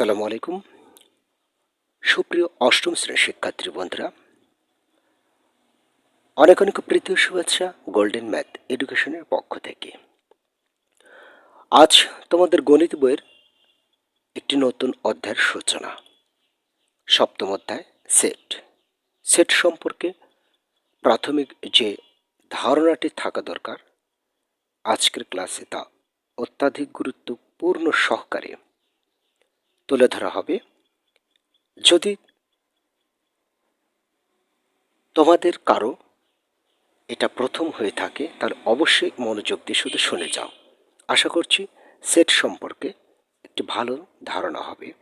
আসসালামু আলাইকুম। সুপ্রিয় অষ্টম শ্রেণির শিক্ষার্থী বন্ধুরা, অনেক অনেক প্রীতি শুভেচ্ছা গোল্ডেন ম্যাথ এডুকেশনের পক্ষ থেকে। আজ তোমাদের গণিত বইয়ের একটি নতুন অধ্যায়ের সূচনা, সপ্তম অধ্যায় সেট সেট সম্পর্কে প্রাথমিক যে ধারণাটি থাকা দরকার, আজকের ক্লাসে তা অত্যাধিক গুরুত্বপূর্ণ সহকারে তুলে ধরা হবে। যদি তোমাদের কারও এটা প্রথম হয়ে থাকে, তাহলে অবশ্যই মনোযোগ দিয়ে শুধু শুনে যাও। আশা করছি সেট সম্পর্কে একটি ভালো ধারণা হবে।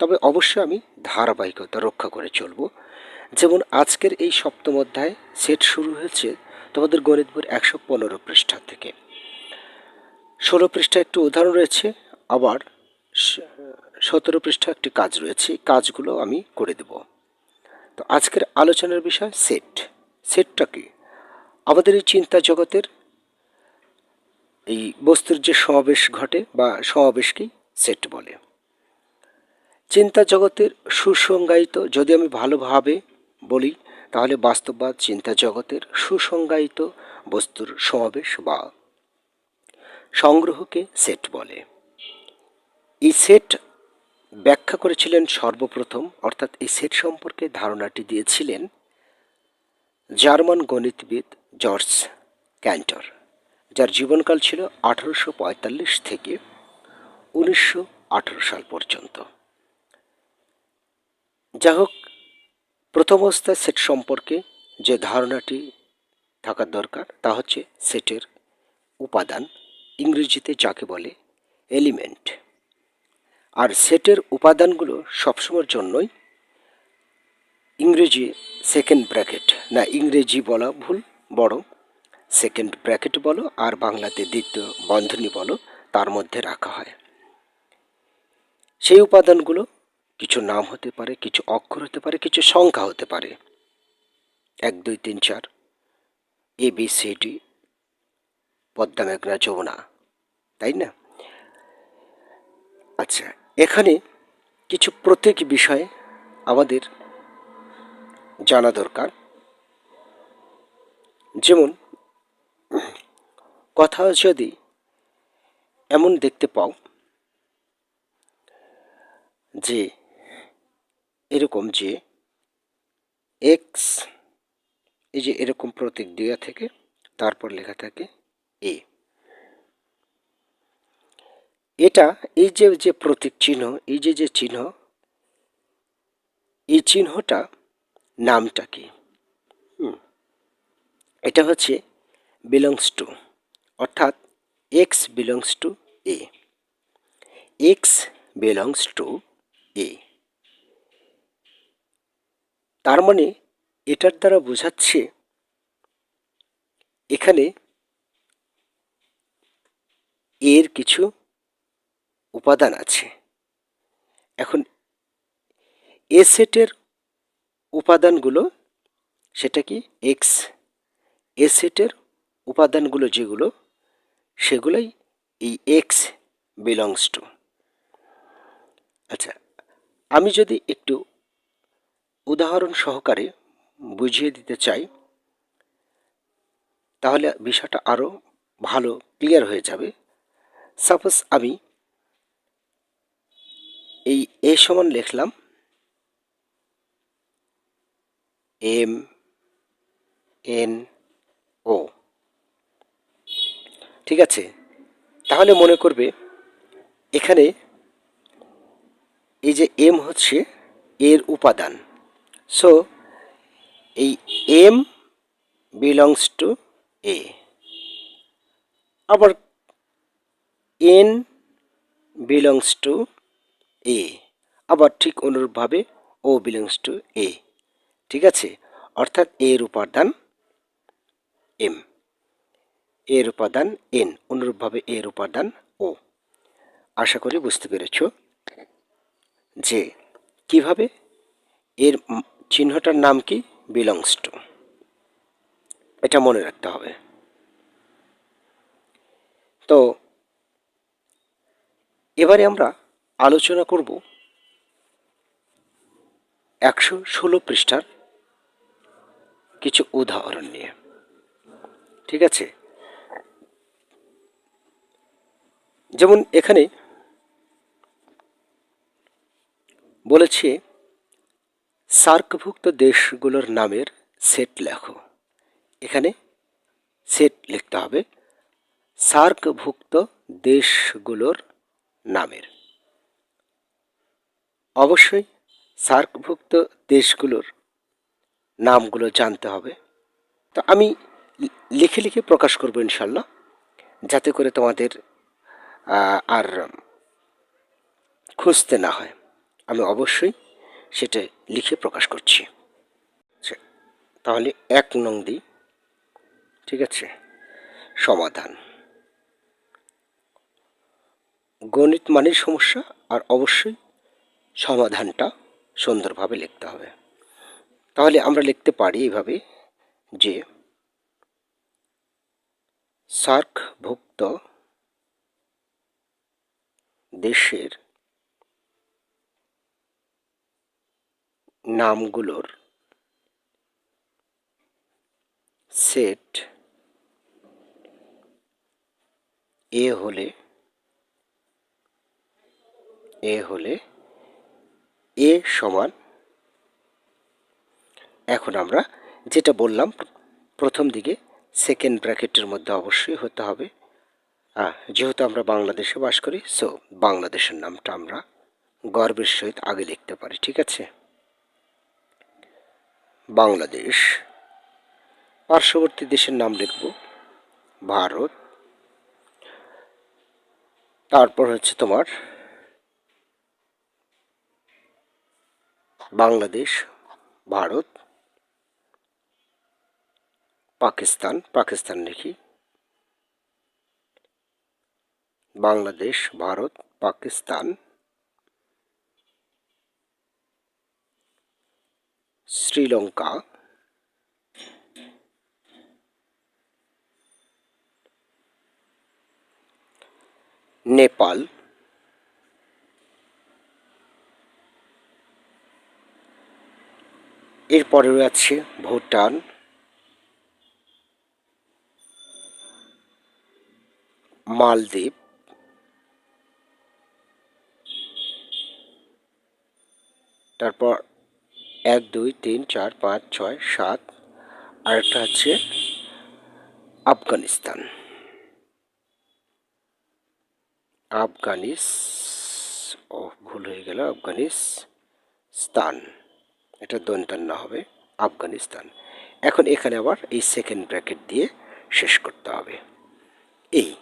তবে অবশ্যই আমি ধারাবাহিকতা রক্ষা করে চলব। যেমন আজকের এই সপ্তম অধ্যায় সেট শুরু হয়েছে তোমাদের গণিত বইয়ের একশো পনেরো পৃষ্ঠা থেকে। ষোলো পৃষ্ঠা একটু উদাহরণ রয়েছে, আবার সতেরো পৃষ্ঠা একটি কাজ রয়েছে কাজগুলো আমি করে দেব। তো আজকের আলোচনার বিষয় সেট। সেটটা কি? আমাদের এই চিন্তা জগতের এই বস্তুর যে সমাবেশ ঘটে বা সমাবেশকেই সেট বলে। চিন্তা জগতের সুসংজ্ঞায়িত, যদি আমি ভালোভাবে বলি, তাহলে বাস্তববাদ চিন্তা জগতের সুসংজ্ঞায়িত বস্তুর সমাবেশ বা সংগ্রহকে সেট বলে। এই সেট ব্যাখ্যা করেছিলেন সর্বপ্রথম, অর্থাৎ এই সেট সম্পর্কে ধারণাটি দিয়েছিলেন জার্মান গণিতবিদ জর্জ ক্যান্টর, যার জীবনকাল ছিল আঠারোশো পঁয়তাল্লিশ থেকে উনিশশো আঠারো সাল পর্যন্ত। যা হোক, প্রথম অবস্থায় সেট সম্পর্কে যে ধারণাটি থাকার দরকার, তা হচ্ছে সেটের উপাদান, ইংরেজিতে যাকে বলে এলিমেন্ট। আর সেটের উপাদানগুলো সবসময়ের জন্যই ইংরেজি সেকেন্ড ব্র্যাকেট না, ইংরেজি বলা ভুল বড় সেকেন্ড ব্র্যাকেট বলো আর বাংলাতে দ্বিতীয় বন্ধনী বলো, তার মধ্যে রাখা হয়। সেই উপাদানগুলো কিছু নাম হতে পারে, কিছু অক্ষর হতে পারে, কিছু সংখ্যা হতে পারে। এক, দুই, তিন, চার। A, B, C, D, Padma, মেঘনা, যমুনা। তাই না? আচ্ছা এখানে কিছু প্রত্যেক বিষয়ে আমাদের জানা দরকার। যেমন, কথা যদি এমন দেখতে পাও যে, এরকম যে এক্স এই যে এরকম প্রতীক দেওয়া থেকে, তারপর লেখা থাকে এ এটা, এই যে যে প্রতীক চিহ্ন, এই যে যে চিহ্ন, এই চিহ্নটা নামটা কি? এটা হচ্ছে বিলংস টু অর্থাৎ x belongs to A x belongs to A তার মানে এটার দ্বারা বোঝাচ্ছে এখানে এর কিছু উপাদান আছে। এখন এ সেটের উপাদানগুলো সেটা কি? এক্স এ সেটের উপাদানগুলো যেগুলো, সেগুলোই এই এক্স বিলংস টু আচ্ছা আমি যদি একটু উদাহরণ সহকারে বুঝিয়ে দিতে চাই, তাহলে বিষয়টা আরও ভালো ক্লিয়ার হয়ে যাবে। সাপোজ আমি এই এ সমান লিখলাম এম এন ও। ঠিক আছে? তাহলে মনে করবে এখানে এই যে এম হচ্ছে এর উপাদান। সো এই এম বিলংস টু এ আবার এন বিলংস টু এ আবার ঠিক অনুরূপভাবে ও বিলংস টু এ ঠিক আছে? অর্থাৎ এর উপাদান এম এর উপাদান এন অনুরূপভাবে এর উপাদান ও আশা করি বুঝতে পেরেছ যে কীভাবে এর চিহ্নটার নাম কি? বিলংস টু এটা মনে রাখতে হবে। তো এবারে আমরা আলোচনা করব একশো ষোলো পৃষ্ঠার কিছু উদাহরণ নিয়ে। ঠিক আছে? যেমন এখানে বলেছে, সার্কভুক্ত দেশগুলোর নামের সেট লেখো। এখানে সেট লিখতে হবে, সার্কভুক্ত দেশগুলোর নামের। অবশ্যই সার্কভুক্ত দেশগুলোর নামগুলো জানতে হবে। তো আমি লিখে লিখে প্রকাশ করব ইনশাল্লাহ যাতে করে তোমাদের আর খুঁজতে না হয়। আমি অবশ্যই সেটা লিখে প্রকাশ করছি। আচ্ছা, তাহলে এক নং দিই ঠিক আছে? সমাধান। গণিত মানের সমস্যা আর অবশ্যই সমাধানটা সুন্দরভাবে লিখতে হবে। তাহলে আমরা লিখতে পারি এইভাবে যে সার্কভুক্ত দেশের নামগুলোর সেট এ হলে এ হলে এ সমান, এখন আমরা যেটা বললাম, প্রথম দিকে সেকেন্ড ব্র্যাকেটের মধ্যে অবশ্যই হতে হবে। যেহেতু আমরা বাংলাদেশে বাস করি সো বাংলাদেশের নামটা আমরা গর্বের সহিত আগে লিখতে পারি, ঠিক আছে? বাংলাদেশ, পার্শ্ববর্তী দেশের নাম লিখব ভারত। তারপর হচ্ছে তোমার বাংলাদেশ ভারত পাকিস্তান পাকিস্তান লিখি বাংলাদেশ ভারত পাকিস্তান শ্রীলঙ্কা নেপাল এরপরে আছে ভুটান। মালদ্বীপ। তারপর এক, দুই, তিন, চার, পাঁচ, ছয়, সাত, আরেকটা হচ্ছে আফগানিস্তান। আফগানিস ও, ভুল হয়ে গেল। আফগানিস্তান। এটা দন্তান্ন হবে, আফগানিস্তান। এখন এখানে আবার এই সেকেন্ড ব্র্যাকেট দিয়ে শেষ করতে হবে। এই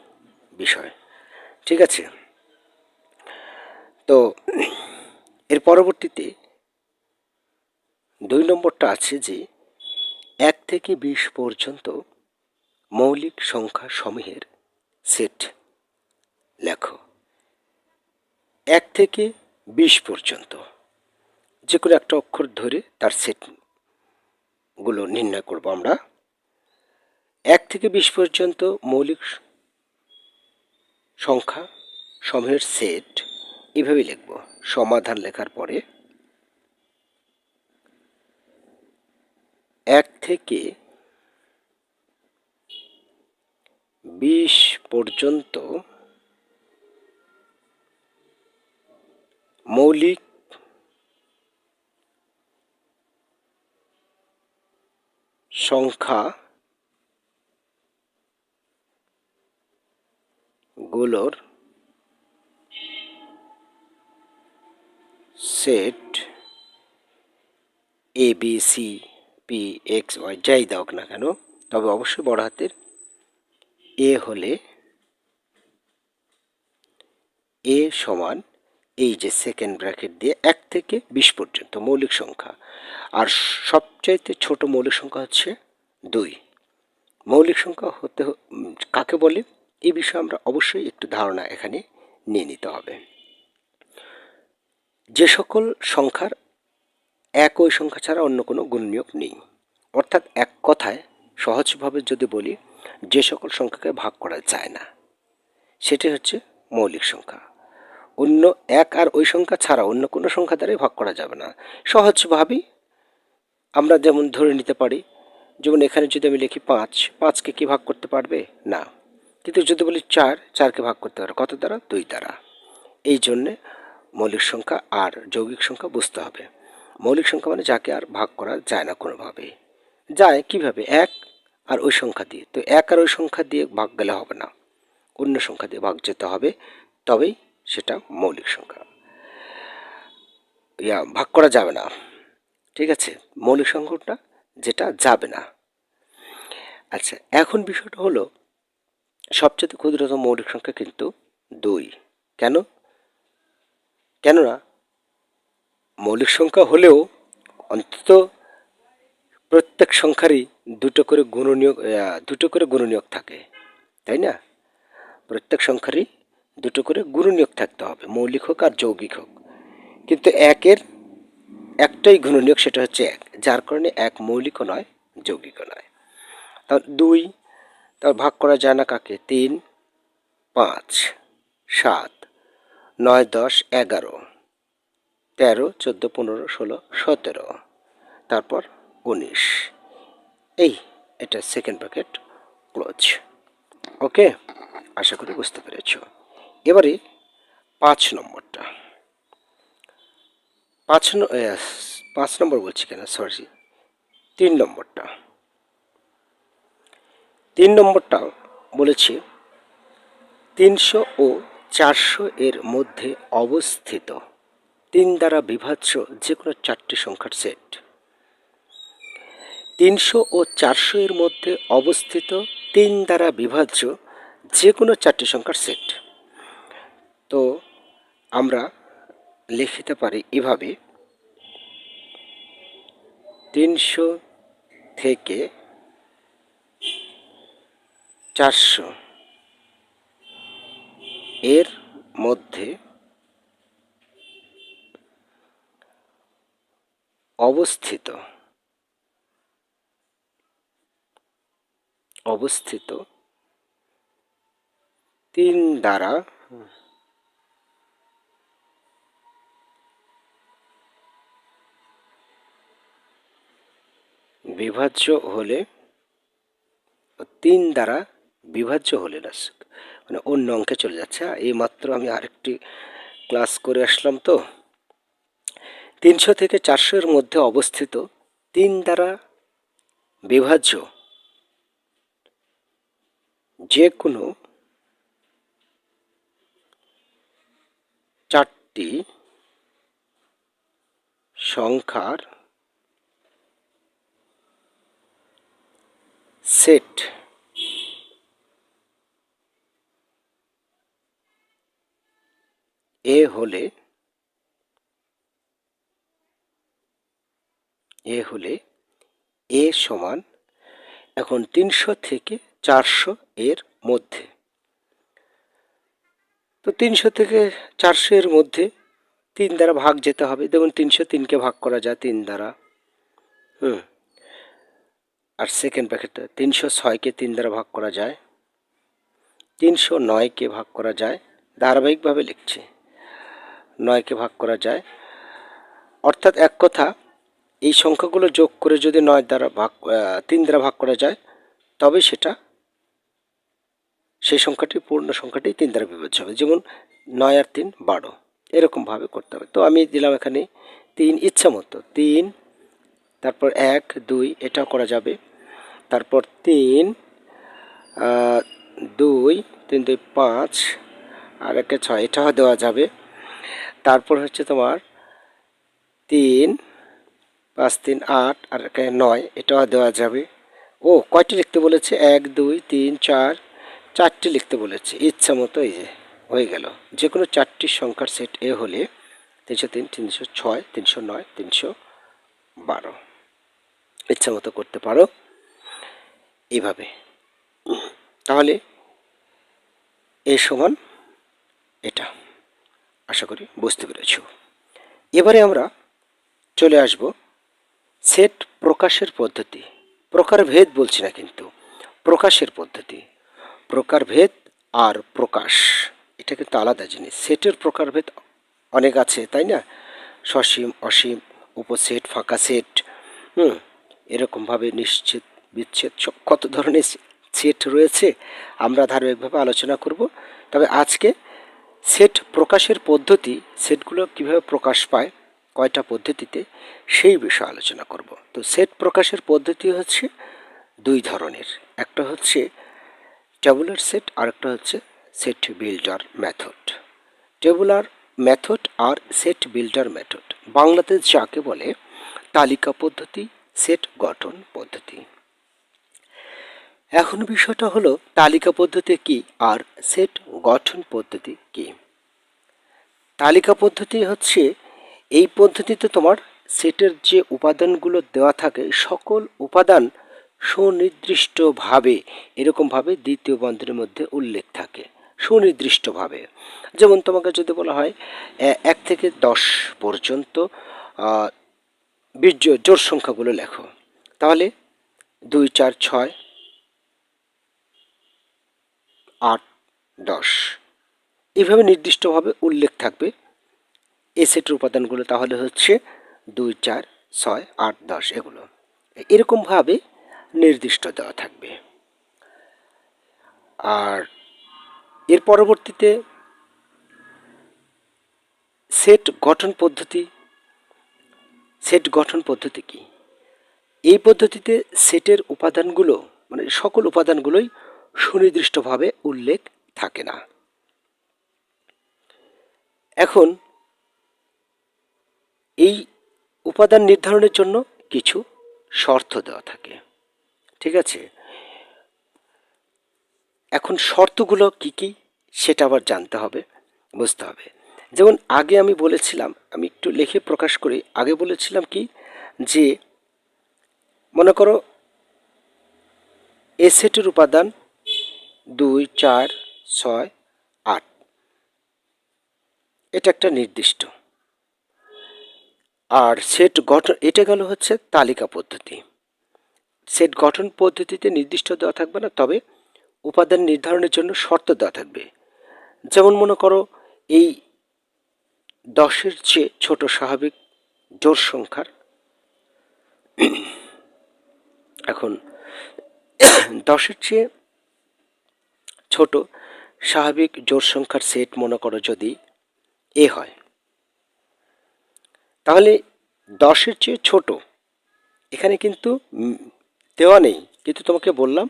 বিষয়। ঠিক আছে? তো এর পরবর্তীতে দুই নম্বরটা আছে যে, এক থেকে বিশ পর্যন্ত মৌলিক সংখ্যা সমূহের সেট লেখো। এক থেকে বিশ পর্যন্ত। যে কোনো একটা অক্ষর ধরে তার সেটগুলো নির্ণয় করব আমরা। এক থেকে বিশ পর্যন্ত মৌলিক সংখ্যা সমূহের সেট এভাবেই লিখব। সমাধান লেখার পরে এক থেকে বিশ পর্যন্ত মৌলিক সংখ্যা গুলোর set A B C P X Y যাই দাও না কেন, তবে অবশ্যই বড় হাতের এ হলে এ সমান এই যে সেকেন্ড ব্র্যাকেট দিয়ে এক থেকে বিশ পর্যন্ত মৌলিক সংখ্যা। আর সবচাইতে ছোট মৌলিক সংখ্যা হচ্ছে দুই। মৌলিক সংখ্যা হতে কাকে বলে? এই বিষয়ে আমরা অবশ্যই একটু ধারণা এখানে নিয়ে নিতে হবে। যে সকল সংখ্যার একই সংখ্যা ছাড়া অন্য কোনো গুণনীয়ক নেই। অর্থাৎ এক কথায় সহজভাবে যদি বলি, যে সকল সংখ্যাকে ভাগ করা যায় না, সেটি হচ্ছে মৌলিক সংখ্যা। অন্য এক আর ওই সংখ্যা ছাড়া অন্য কোনো সংখ্যা দ্বারাই ভাগ করা যাবে না। সহজভাবেই আমরা যেমন ধরে নিতে পারি, যেমন এখানে যদি আমি লিখি পাঁচ, পাঁচকে কি ভাগ করতে পারবে? না। কিন্তু যদি বলি চার, চারকে ভাগ করতে পারবে। কত দ্বারা? দুই দ্বারা। এই জন্যে মৌলিক সংখ্যা আর যৌগিক সংখ্যা বুঝতে হবে। মৌলিক সংখ্যা মানে যাকে আর ভাগ করা যায় না কোনোভাবে যায় কীভাবে? এক আর ওই সংখ্যা দিয়ে। তো এক আর ওই সংখ্যা দিয়ে ভাগ গেলে হবে না। অন্য সংখ্যা দিয়ে ভাগ যেতে হবে। তবেই সেটা মৌলিক সংখ্যা। ইয়া ভাগ করা যাবে না। ঠিক আছে? মৌলিক সংখ্যাটা যেটা যাবে না। আচ্ছা এখন বিষয়টা হলো সবচেয়ে ক্ষুদ্রতম মৌলিক সংখ্যা কিন্তু দুই। কেন? কেননা মৌলিক সংখ্যা হলেও অন্তত প্রত্যেক সংখ্যারই দুটো করে গুণনীয়ক আহ, দুটো করে গুণনীয়ক থাকে। তাই না? প্রত্যেক সংখ্যারই দুটো করে গুণনীয়ক থাকতে হবে, মৌলিক হোক আর যৌগিক হোক। কিন্তু একের, একটাই গুণনীয়ক সেটা হচ্ছে এক, যার কারণে এক মৌলিকও নয়, যৌগিকও নয়। তা দুই, তার ভাগ করা যায় না কাকে? তিন, পাঁচ, সাত, নয়, দশ, এগারো, তেরো, চোদ্দ, পনেরো, ষোলো, সতেরো, তারপর উনিশ। এই, এটা সেকেন্ড প্যাকেট ক্লোজ ওকে আশা করি বুঝতে পেরেছ। এবারে পাঁচ নম্বরটা। পাঁচ পাঁচ নম্বর বলছি কেন? সরি তিন নম্বরটা। তিন নম্বরটা বলেছি, তিনশো ও চারশো এর মধ্যে অবস্থিত তিন দ্বারা বিভাজ্য যে কোনো চারটি সংখ্যার সেট। তিনশো ও চারশো এর মধ্যে অবস্থিত তিন দ্বারা বিভাজ্য যে কোনো চারটি সংখ্যার সেট। তো আমরা লিখতে পারি এভাবে। তিনশো থেকে চারশো এর মধ্যে অবস্থিত। অবস্থিত তিন দ্বারা বিভাজ্য হলে, তিন দ্বারা বিভাজ্য হলে না মানে অন্য অঙ্কে চলে যাচ্ছে। এই মাত্র আমি আরেকটি ক্লাস করে আসলাম তো। তিনশো থেকে চারশো এর মধ্যে অবস্থিত তিন দ্বারা বিভাজ্য যে কোনো চারটি সংখ্যার সেট। এ হলে এ হলে এ সমান এখন তিনশো থেকে চারশো এর মধ্যে। তো তিনশো থেকে চারশো এর মধ্যে তিন দ্বারা ভাগ যেতে হবে। যেমন তিনশো তিনকে ভাগ করা যায় তিন দ্বারা। হুম। আর সেকেন্ড প্যাকেটটা তিনশো ছয়কে তিন দ্বারা ভাগ করা যায়। তিনশো নয়কে ভাগ করা যায়। ধারাবাহিকভাবে লিখছি। নয়কে ভাগ করা যায়। অর্থাৎ এক কথা, এই সংখ্যাগুলো যোগ করে যদি নয় দ্বারা ভাগ তিন দ্বারা ভাগ করা যায়, তবে সেটা সেই সংখ্যাটি পূর্ণ সংখ্যাটি তিন দ্বারা বিভাজ্য হবে। যেমন নয় আর তিন বারো। এরকমভাবে করতে হবে। তো আমি দিলাম এখানে তিন ইচ্ছা মতো তিন, তারপর এক, দুই, এটাও করা যাবে। তারপর তিন দুই তিন, দুই, পাঁচ, আর একটা ছয়, এটাও দেওয়া যাবে। তারপর হচ্ছে তোমার তিন, পাঁচ, তিন, আট, আর একটা নয়, এটাও দেওয়া যাবে। ও, কয়টি লিখতে বলেছে? এক, দুই, তিন, চার, চারটি লিখতে বলেছে। ইচ্ছা মতো এই যে হয়ে গেল। যে কোনো চারটি সংখ্যার সেট এ হলে তিনশো তিন, তিনশো ছয়, তিনশো নয়, তিনশো বারো। ইচ্ছা মতো করতে পারো। এইভাবে তাহলে এ সমান এটা। আশা করি বুঝতে পেরেছ। এবারে আমরা চলে আসব সেট প্রকাশের পদ্ধতি। প্রকারভেদ বলছি না কিন্তু, প্রকাশের পদ্ধতি। প্রকারভেদ আর প্রকাশ, এটা কিন্তু আলাদা জিনিস। সেটের প্রকারভেদ অনেক আছে, তাই না? সসীম, অসীম, উপসেট, ফাঁকা সেট, হুম, এরকমভাবে নিশ্চিত বিচ্ছেদ কত ধরনের সেট রয়েছে, আমরা ধারাবাহিকভাবে আলোচনা করব। তবে আজকে সেট প্রকাশের পদ্ধতি, সেটগুলো কীভাবে প্রকাশ পায়, কয়টা পদ্ধতিতে, সেই বিষয়ে আলোচনা করব। তো সেট প্রকাশের পদ্ধতি হচ্ছে দুই ধরনের। একটা হচ্ছে টেবুলার সেট আর একটা হচ্ছে set builder method. Tabular method আর সেট বিল্ডার মেথড। বাংলাতে যাকে বলে তালিকা পদ্ধতি, সেট গঠন পদ্ধতি। এখন বিষয়টা হলো তালিকা পদ্ধতি কি আর সেট গঠন পদ্ধতি কি? তালিকা পদ্ধতি হচ্ছে এই পদ্ধতিতে তোমার সেটের যে উপাদানগুলো দেওয়া থাকে সকল উপাদান সুনির্দিষ্টভাবে, এরকমভাবে দ্বিতীয় বন্ধনের মধ্যে উল্লেখ থাকে। সুনির্দিষ্টভাবে। যেমন তোমাকে যদি বলা হয় এক থেকে দশ পর্যন্ত বীর্য জোর সংখ্যাগুলো লেখো। তাহলে দুই, চার, ছয় আট, দশ। এভাবে নির্দিষ্টভাবে উল্লেখ থাকবে এ সেটের উপাদানগুলো, তাহলে হচ্ছে দুই, চার, ছয়, আট, দশ এগুলো। এরকমভাবে নির্দিষ্ট দেওয়া থাকবে। আর এর পরবর্তীতে সেট গঠন পদ্ধতি সেট গঠন পদ্ধতি কি? এই পদ্ধতিতে সেটের উপাদানগুলো মানে সকল উপাদানগুলোই সুনির্দিষ্টভাবে উল্লেখ থাকে না। এখন এই উপাদান নির্ধারণের জন্য কিছু শর্ত দেওয়া থাকে। ঠিক আছে? এখন শর্তগুলো কি কি সেটা আবার জানতে হবে, বুঝতে হবে। যেমন আগে আমি বলেছিলাম, আমি একটু লিখে প্রকাশ করি, আগে বলেছিলাম কি যে মনে করো এসেটের উপাদান দুই, চার, ছয়, আট। এটা একটা নির্দিষ্ট। আর সেট গঠন, এটা গেল হচ্ছে তালিকা পদ্ধতি। সেট গঠন পদ্ধতিতে নির্দিষ্ট দেওয়া থাকবে না, তবে উপাদান নির্ধারণের জন্য শর্ত দেওয়া থাকবে। যেমন মনে করো, এই দশের চেয়ে ছোট স্বাভাবিক জোর সংখ্যার। এখন দশের চেয়ে ছোট, স্বাভাবিক জোর সংখ্যার সেট মনে করো যদি এ হয়। তাহলে দশের চেয়ে ছোট, এখানে কিন্তু দেওয়া নেই, কিন্তু তোমাকে বললাম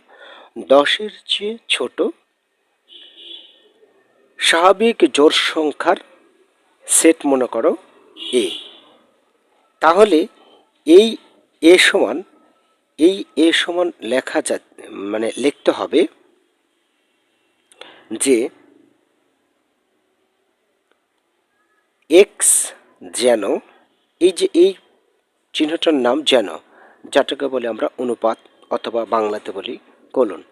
দশের চেয়ে ছোট, স্বাভাবিক জোর সংখ্যার সেট মনে করো এ। তাহলে এই এ সমান, এই এ সমান লেখা যা মানে লিখতে হবে যে এক্স যেন, এই যে এই চিহ্নটার নাম যেন, যাটাকে বলে আমরা অনুপাত অথবা বাংলাতে বলি কোলন,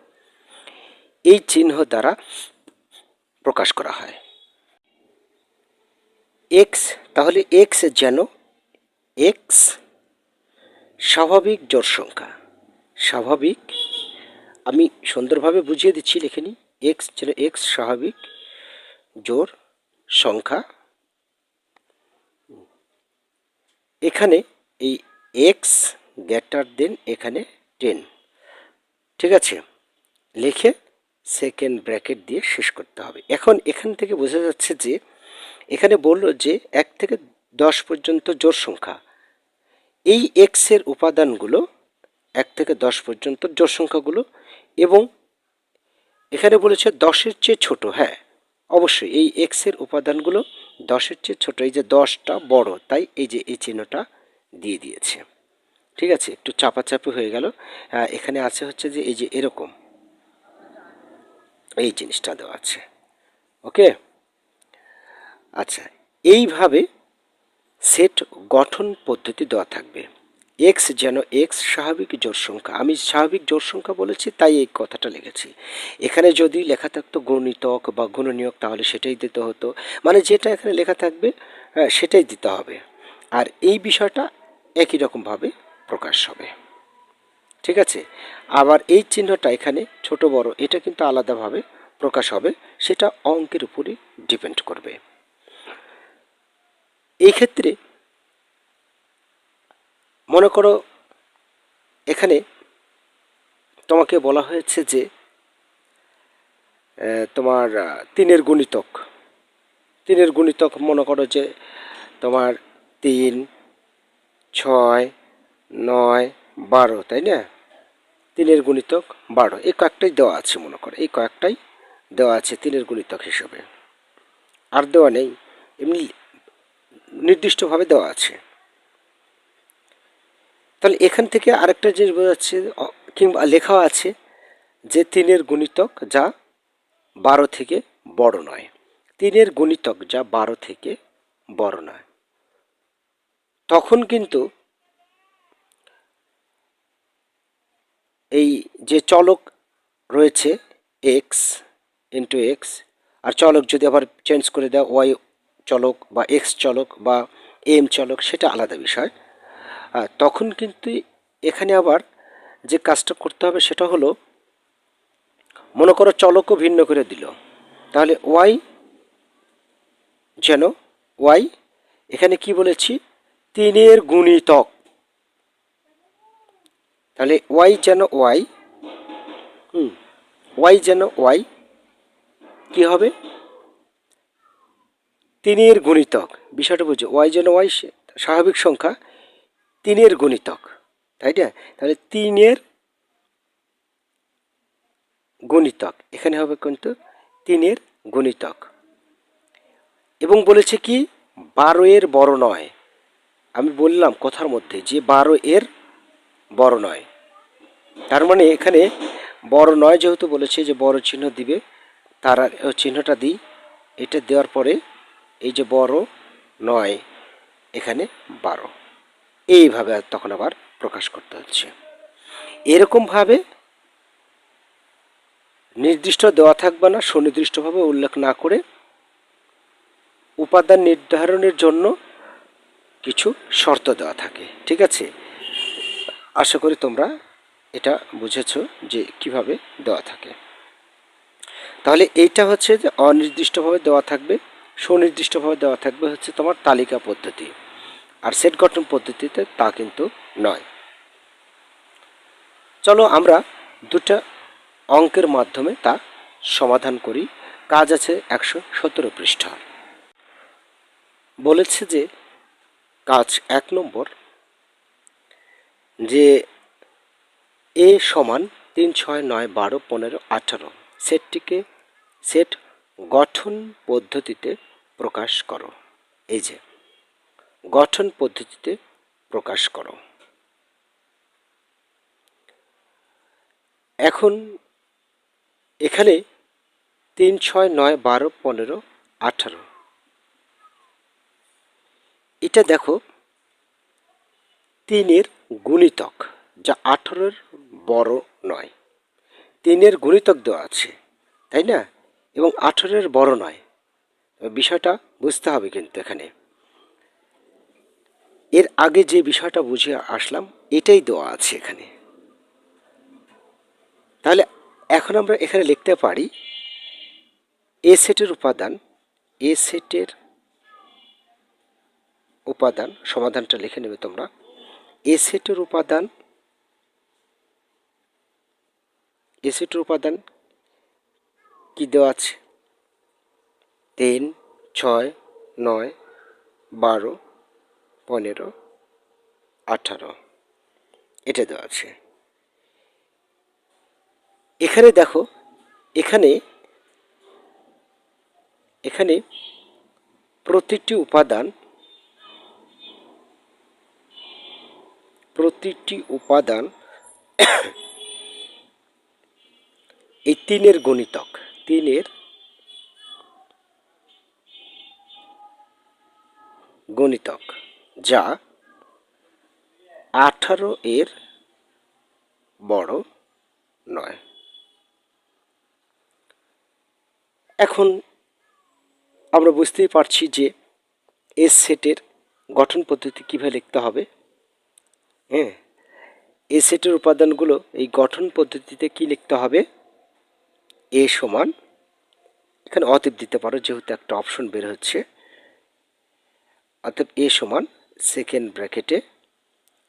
এই চিহ্ন দ্বারা প্রকাশ করা হয়। এক্স, তাহলে এক্স যেন, এক্স স্বাভাবিক জোর সংখ্যা। স্বাভাবিক, আমি সুন্দরভাবে বুঝিয়ে দিচ্ছি, লিখে নিই। এক্স যেন এক্স স্বাভাবিক, জোর, সংখ্যা। এখানে এই এক্স গ্রেটার দেন এখানে টেন ঠিক আছে? লিখে সেকেন্ড ব্র্যাকেট দিয়ে শেষ করতে হবে। এখন এখান থেকে বোঝা যাচ্ছে যে, এখানে বলল যে এক থেকে দশ পর্যন্ত জোর সংখ্যা। এই এক্সের উপাদানগুলো এক থেকে দশ পর্যন্ত জোর সংখ্যাগুলো এবং এখানে বলেছে দশের চেয়ে ছোট হ্যাঁ অবশ্যই এই এক্সের উপাদানগুলো দশের চেয়ে ছোট, এই যে দশটা বড়, তাই এই যে এই চিহ্নটা দিয়ে দিয়েছে। ঠিক আছে, একটু চাপাচাপি হয়ে গেল। এখানে আছে হচ্ছে যে এই যে এরকম, এই জিনিসটা দেওয়া আছে। ওকে? আচ্ছা এইভাবে সেট গঠন পদ্ধতি দেওয়া থাকবে। এক্স যেন এক্স স্বাভাবিক জোর সংখ্যা। আমি স্বাভাবিক জোর সংখ্যা বলেছি তাই এই কথাটা লিখেছি। এখানে যদি লেখা থাকতো গুণিতক বা গুণনীয়ক তাহলে সেটাই দিতে হতো। মানে যেটা এখানে লেখা থাকবে হ্যাঁ, সেটাই দিতে হবে। আর এই বিষয়টা একই রকমভাবে প্রকাশ হবে। ঠিক আছে? আবার এই চিহ্নটা এখানে ছোট বড় এটা কিন্তু আলাদাভাবে প্রকাশ হবে। সেটা অঙ্কের উপরে ডিপেন্ড করবে। এই ক্ষেত্রে মনে করো এখানে তোমাকে বলা হয়েছে যে তোমার তিনের গুণিতক। তিনের গুণিতক মনে করো যে, তোমার তিন, ছয়, নয়, বারো, তাই না? তিনের গুণিতক বারো। এই কয়েকটাই দেওয়া আছে মনে করো। এই কয়েকটাই দেওয়া আছে তিনের গুণিতক হিসেবে। আর দেওয়া নেই। এমনি নির্দিষ্টভাবে দেওয়া আছে। তাহলে এখান থেকে আরেকটা জিনিস বোঝা যাচ্ছে কিংবা লেখাও আছে যে তিনের গুণিতক যা বারো থেকে বড় নয়। তিনের গুণিতক যা বারো থেকে বড় নয়। তখন কিন্তু এই যে চলক রয়েছে এক্স ইন্টু এক্স আর চলক যদি আবার চেঞ্জ করে দেয় ওয়াই চলক বা এক্স চলক বা এম চলক, সেটা আলাদা বিষয়। তখন কিন্তু এখানে আবার যে কাজটা করতে হবে সেটা হলো, মনে করো চলকও ভিন্ন করে দিল। তাহলে ওয়াই যেন, ওয়াই, এখানে কি বলেছি? তিনের গুণিতক। তাহলে ওয়াই যেন ওয়াই, হুম, ওয়াই যেন ওয়াই, কি হবে? তিনের গুণিতক। বিষয়টা বুঝো, ওয়াই যেন ওয়াই স্বাভাবিক সংখ্যা। তিনের গুণিতক। তাই না? তাহলে তিনের গুণিতক। এখানে হবে কিন্তু তিনের গুণিতক। এবং বলেছে কি? বারো এর বড় নয়। আমি বললাম কথার মধ্যে যে বারো এর বড় নয়। তার মানে এখানে বড় নয় যেহেতু বলেছে যে বড় চিহ্ন দিবে, তার চিহ্নটা দিই। এটা দেওয়ার পরে এই যে বড় নয়, এখানে বারো। এইভাবে তখন আবার প্রকাশ করতে হচ্ছে। এরকমভাবে নির্দিষ্ট দেওয়া থাকবে না, সুনির্দিষ্টভাবে উল্লেখ না করে উপাদান নির্ধারণের জন্য কিছু শর্ত দেওয়া থাকে, ঠিক আছে? আশা করি তোমরা এটা বুঝেছ যে কীভাবে দেওয়া থাকে। তাহলে এইটা হচ্ছে যে অনির্দিষ্টভাবে দেওয়া থাকবে, সুনির্দিষ্টভাবে দেওয়া থাকবে হচ্ছে তোমার তালিকা পদ্ধতি। আর সেট গঠন পদ্ধতিতে তা কিন্তু নয়। চলো আমরা দুটা অঙ্কের মাধ্যমে তা সমাধান করি। কাজ আছে একশো সতেরো পৃষ্ঠা বলেছে যে কাজ এক নম্বর, যে এ সমান তিন ছয় নয় বারো পনেরো আঠারো। সেটটিকে সেট গঠন পদ্ধতিতে প্রকাশ করো। এই যে গঠন পদ্ধতিতে প্রকাশ করো। এখন এখানে তিন, ছয়, নয়, বারো, পনেরো, আঠারো। এটা দেখো তিনের গুণিতক, যা আঠারোর বড় নয়। তিনের গুণিতক দেওয়া আছে, তাই না? এবং আঠারোর বড় নয়। বিষয়টা বুঝতে হবে কিন্তু এখানে। এর আগে যে বিষয়টা বুঝে আসলাম, এটাই দেওয়া আছে এখানে। তাহলে এখন আমরা এখানে লিখতে পারি, এ সেটের উপাদান, এ সেটের উপাদান, সমাধানটা লিখে নেবে তোমরা, এ সেটের উপাদান, এ সেটের উপাদান কি দেওয়া আছে? তিন, ছয়, নয়, বারো পনেরো, আঠারো, এটা দেওয়া আছে। এখানে দেখো, এখানে এখানে প্রতিটি উপাদান প্রতিটি উপাদান এই তিনের গণিতক তিনের গণিতক। যা আঠারো এর বড় নয়। এখন আমরা বুঝতেই পারছি যে এস সেটের গঠন পদ্ধতি কীভাবে লিখতে হবে। হ্যাঁ এ সেটের উপাদানগুলো এই গঠন পদ্ধতিতে কি লিখতে হবে? এ সমান, এখানে অতএব দিতে পারো, যেহেতু একটা অপশন বের হচ্ছে, অতএব এ সমান সেকেন্ড ব্র্যাকেটে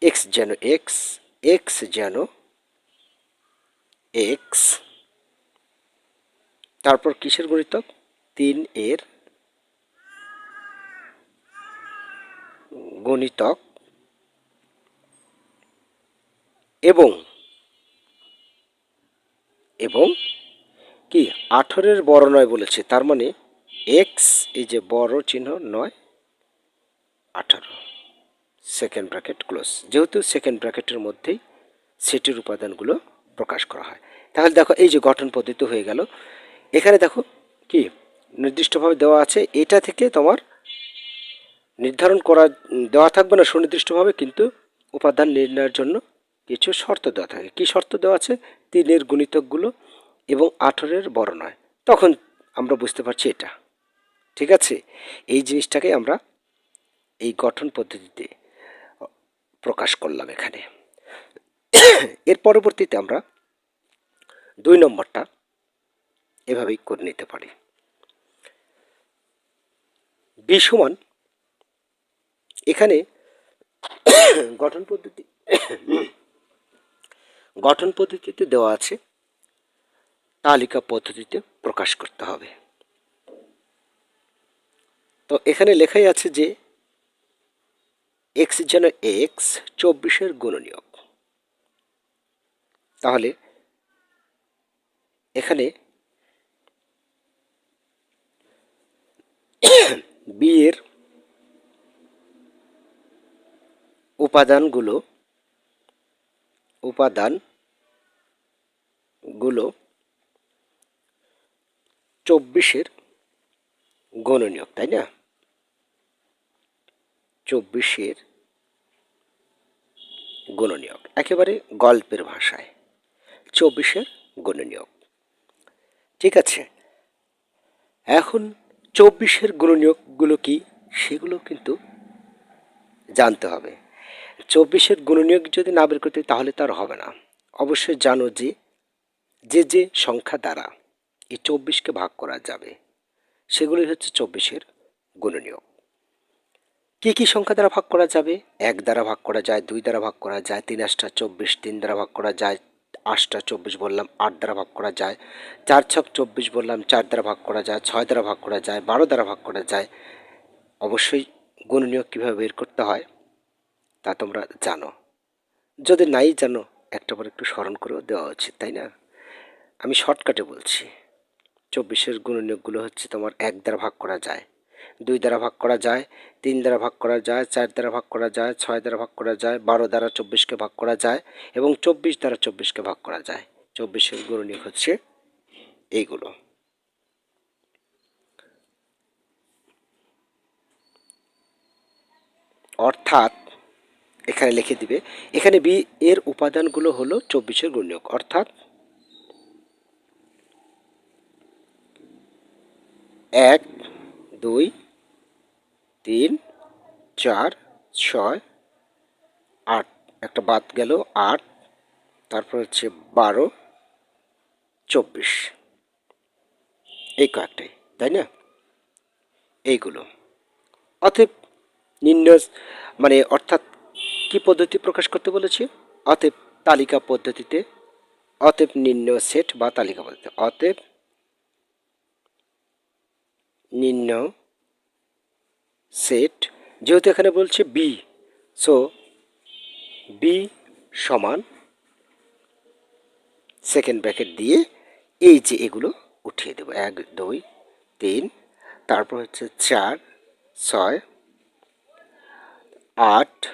এক্স যেন এক্স এক্স যেন এক্স তারপর কিসের গণিতক? তিন এর গণিতক। এবং এবং কি? আঠেরোর বড় নয় বলেছে, তার মানে এক্স এই যে বড় চিহ্ন নয়, আঠারো। সেকেন্ড ব্র্যাকেট ক্লোজ যেহেতু সেকেন্ড ব্র্যাকেটের মধ্যেই সেটের উপাদানগুলো প্রকাশ করা হয়। তাহলে দেখো, এই যে গঠন পদ্ধতি হয়ে গেল। এখানে দেখো কি? নির্দিষ্টভাবে দেওয়া আছে, এটা থেকে তোমার নির্ধারণ করা দেওয়া থাকবে না সুনির্দিষ্টভাবে, কিন্তু উপাদান নির্ণয়ের জন্য কিছু শর্ত দেওয়া থাকে। কি শর্ত দেওয়া আছে? তিনের গুণিতকগুলো এবং আঠেরোর বড় নয়। তখন আমরা বুঝতে পারছি এটা। ঠিক আছে? এই জিনিসটাকে আমরা এই গঠন পদ্ধতিতে প্রকাশ করলাম এখানে। এর পরবর্তীতে আমরা দুই নম্বরটা এভাবেই করে নিতে পারি। বি সমান এখানে গঠন পদ্ধতি, গঠন পদ্ধতিতে দেওয়া আছে, তালিকা পদ্ধতিতে প্রকাশ করতে হবে। তো এখানে লেখাই আছে যে এক্স যেন এক্স, চব্বিশের গুণনীয়ক। তাহলে এখানে বি এর উপাদানগুলো উপাদানগুলো চব্বিশের গণনীয়ক, তাই না? চব্বিশের গণনীয়ক একেবারে গল্পের ভাষায়। চব্বিশের গণনীয়ক ঠিক আছে, এখন চব্বিশের গুণনীয়কগুলো কি, সেগুলো কিন্তু জানতে হবে। চব্বিশের গুণনীয়ক যদি না বের করতে, তাহলে তার হবে না। অবশ্যই জানো যে যে যে সংখ্যা দ্বারা এই চব্বিশকে ভাগ করা যাবে সেগুলি হচ্ছে চব্বিশের গুণনীয়ক কী কী সংখ্যা দ্বারা ভাগ করা যাবে? এক দ্বারা ভাগ করা যায়, দুই দ্বারা ভাগ করা যায়, তিন আটটা চব্বিশ, তিন দ্বারা ভাগ করা যায়, আটটা চব্বিশ বললাম, আট দ্বারা ভাগ করা যায়, চার ছক চব্বিশ বললাম, চার দ্বারা ভাগ করা যায়, ছয় দ্বারা ভাগ করা যায়, বারো দ্বারা ভাগ করা যায়। অবশ্যই গুণনীয়ক কীভাবে বের করতে হয় তা তোমরা জানো। যদি নাই জানো, একটা পর একটু স্মরণ করেও দেওয়া উচিত, তাই না? আমি শর্টকাটে বলছি, চব্বিশের গুণনীয়কগুলো হচ্ছে তোমার এক দ্বারা ভাগ করা যায় দুই দ্বারা ভাগ করা যায়, তিন দ্বারা ভাগ করা যায়, চার দ্বারা ভাগ করা যায়, ছয় দ্বারা ভাগ করা যায়, বারো দ্বারা চব্বিশকে ভাগ করা যায় এবং চব্বিশ দ্বারা চব্বিশকে ভাগ করা যায়। চব্বিশের গুণনীয়ক হচ্ছে এইগুলো। অর্থাৎ এখানে লিখে দিবে, এখানে বি এর উপাদানগুলো হলো চব্বিশের গুণনীয়ক। অর্থাৎ এক, দুই তিন, চার, ছয়, আট। একটা বাদ গেল, আট। তারপর হচ্ছে বারো, চব্বিশ। এই কয়েকটাই, তাই না? এইগুলো। অতএব নির্ণয় মানে অর্থাৎ কি পদ্ধতি প্রকাশ করতে বলেছি? অতএব তালিকা পদ্ধতিতে, অতএব নির্ণয় সেট বা তালিকা পদ্ধতি অতএব নির্ণয় সেট, যেহেতু এখানে বলছে বি সো বি সমান সেকেন্ড ব্র্যাকেট দিয়ে এই যে এগুলো উঠিয়ে দেবো। এক, দুই, তিন, তারপর হচ্ছে চার, ছয়, আট,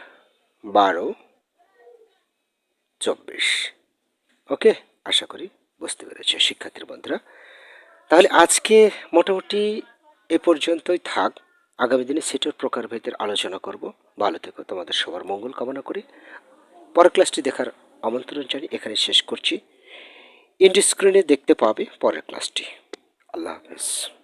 বারো, চব্বিশ। ওকে? আশা করি বুঝতে পেরেছে শিক্ষার্থীর বন্ধুরা। তাহলে আজকে মোটামুটি এ পর্যন্তই থাক। আগামী দিনে সেটার প্রকারভেদের আলোচনা করব। ভালো থেকো, তোমাদের সবার মঙ্গল কামনা করি। পরের ক্লাসটি দেখার আমন্ত্রণ জানিয়ে এখানে শেষ করছি। ইন্ডি স্ক্রিনে দেখতে পাবে পরের ক্লাসটি। আল্লাহ হাফেজ।